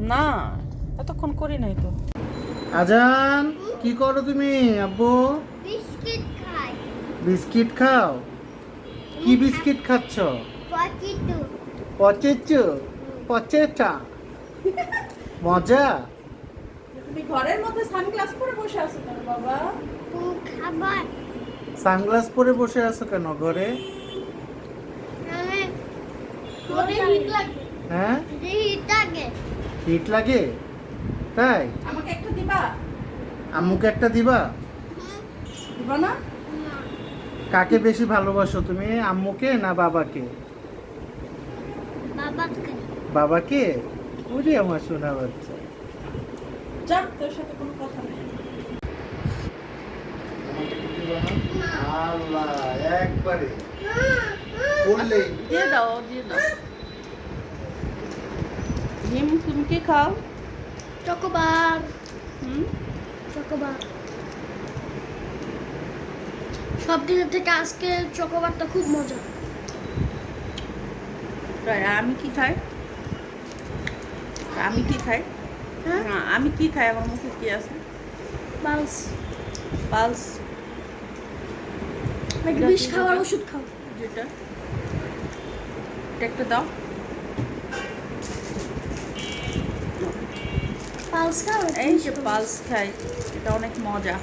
না এতক্ষণ করি নাই তো। আজান কি করো তুমি আব্বু? বিস্কিট খাই। বিস্কিট খাও? কি বিস্কিট খাচ্ছ? পটিটু। পচেচু পচেটা মজা? তুমি ঘরের মধ্যে সানগ্লাস পরে বসে আছো কেন বাবা? খাবার? সানগ্লাস পরে বসে আছো কেন ঘরে? লাগে হ্যাঁ? হিট লাগে? তাই? আমাকে একটা দিবা? আম্মুকে একটা দিবা? দিবা না? কাকে বেশি ভালোবাসো তুমি আম্মুকে না বাবাকে? বাবাকে। বাবাকে? ওরে আমার শোনা বাচ্চা। যা তোর সাথে কোনো কথা নেই। আল্লাহ একবারে। বললেই। দিয়ে দাও দিয়ে দাও। হিম তুমি কি খাও? চকোবার। হুম? চকোবার। সব দিনের থেকে আজকে চকোবারটা খুব মজা। আমি কি খাই? আমি কি খাই? হ্যাঁ? না আমি কি খাই? আমার মুখে কি আছে? পালস। পালস। বিষ খাওয়ার ওষুধ খাও? যেটা? এটা একটা দাও। পালস খাও এই যে পালস খাই এটা অনেক মজা।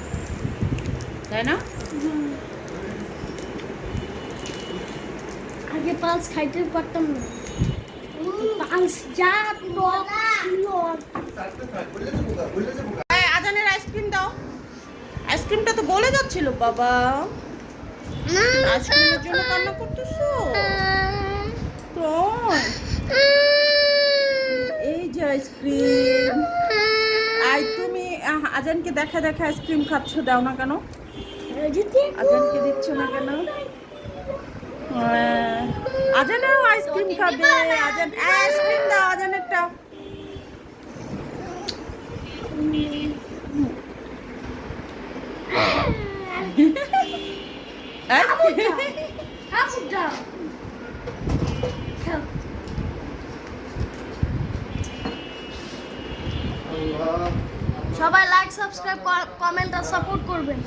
তাই না? আগে পালস খাইতে পারতাম না। পালস যা আজানের আইসক্রিম দাও। আইসক্রিমটা তো গলে যাচ্ছিল বাবা। আইসক্রিমের জন্য কান্না করতেছো? তো এই যে আইসক্রিম। আজানকে দেখা দেখা আইসক্রিম খাচ্ছ দাও না কেন? আজানকে দিচ্ছ না কেন? হ্যাঁ, আজানেরও আইসক্রিম খাবে আজান আইসক্রিম দাও আজানেরটা। এই, সবাই লাইক সাবস্ক্রাইব কমেন্ট আর সাপোর্ট করবেন।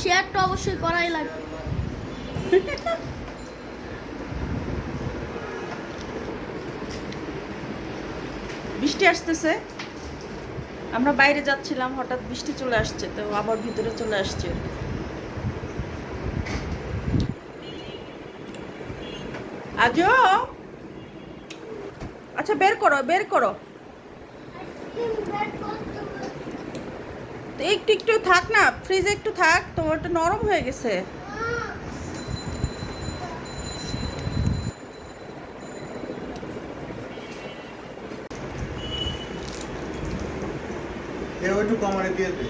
শেয়ার অবশ্যই করাই লাগবে। বৃষ্টি আসতেছে। আমরা বাইরে যাচ্ছিলাম, হঠাৎ বৃষ্টি চলে আসছে, তো আবার ভিতরে চলে আসছে। আজও? আচ্ছা বের করো বের করো। তো একটু একটু থাক না ফ্রিজে একটু থাক তোমারটা নরম হয়ে গেছে। একটু কমারে দিয়ে দে।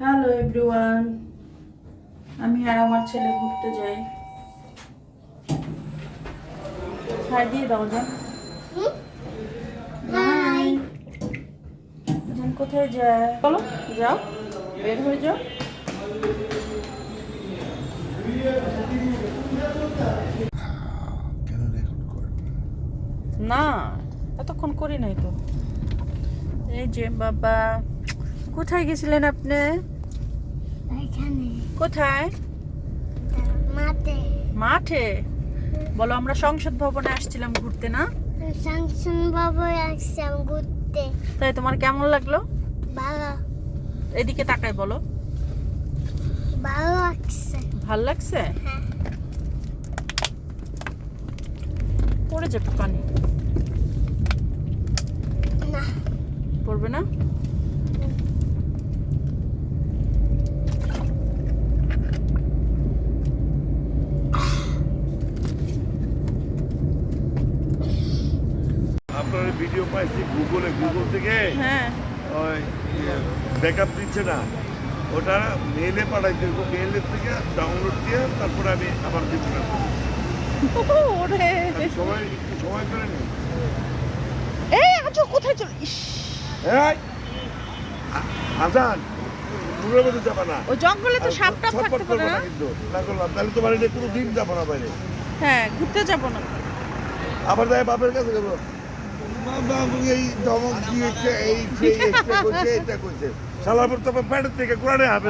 হ্যালো এভরিওয়ান আমি আর আমার ছেলে ঘুরতে যাই। হাই দিয়ে দাও যান হাই যান কোথায় যায়? বলো। যাও বের হয়ে যাও। না এতক্ষণ করি নাই তো। এই যে বাবা কোথায় গেছিলেন আপনি? কোথায়? মাতে মাঠে? বলো আমরা সংসদ ভবনে আসছিলাম ঘুরতে না? সাংসন বাবু আসলাম ঘুরতে তাই তোমার কেমন লাগল? ভালো। এদিকে তাকাই বলো। ভালো লাগছে। ভালো লাগছে? হ্যাঁ। পড়ে যাবে পানি। না। পড়বে না? আপনার ভিডিও পাইছি গুগলে গুগল থেকে? ওই ব্যাকআপ দিচ্ছে না। ওটা মেলে পাঠাইতে হবে মেলের থেকে ডাউনলোড দিয়ে তারপরে আমি আবার দিব না সময় একটু সময় করে নিই। এই আছো কোথায় চল ইস। এই আজান দূরের মধ্যে যাবা না। ও জঙ্গলে তো সাপ টাপ থাকতে পারে না না। কিন্তু। না করলাম তাহলে কোনো দিন যাব না বাইরে। হ্যাঁ ঘুরতে যাব না। আবার যাই বাপের কাছে বাবা এই ধমক দিয়েছে এই এটা করছে এটা করছে। শালার পর তোমার থেকে কোরআনে হবে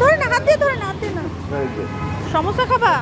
ধরে না হাত দিয়ে ধরে না হাত দিয়ে না। সমস্যা খাবা?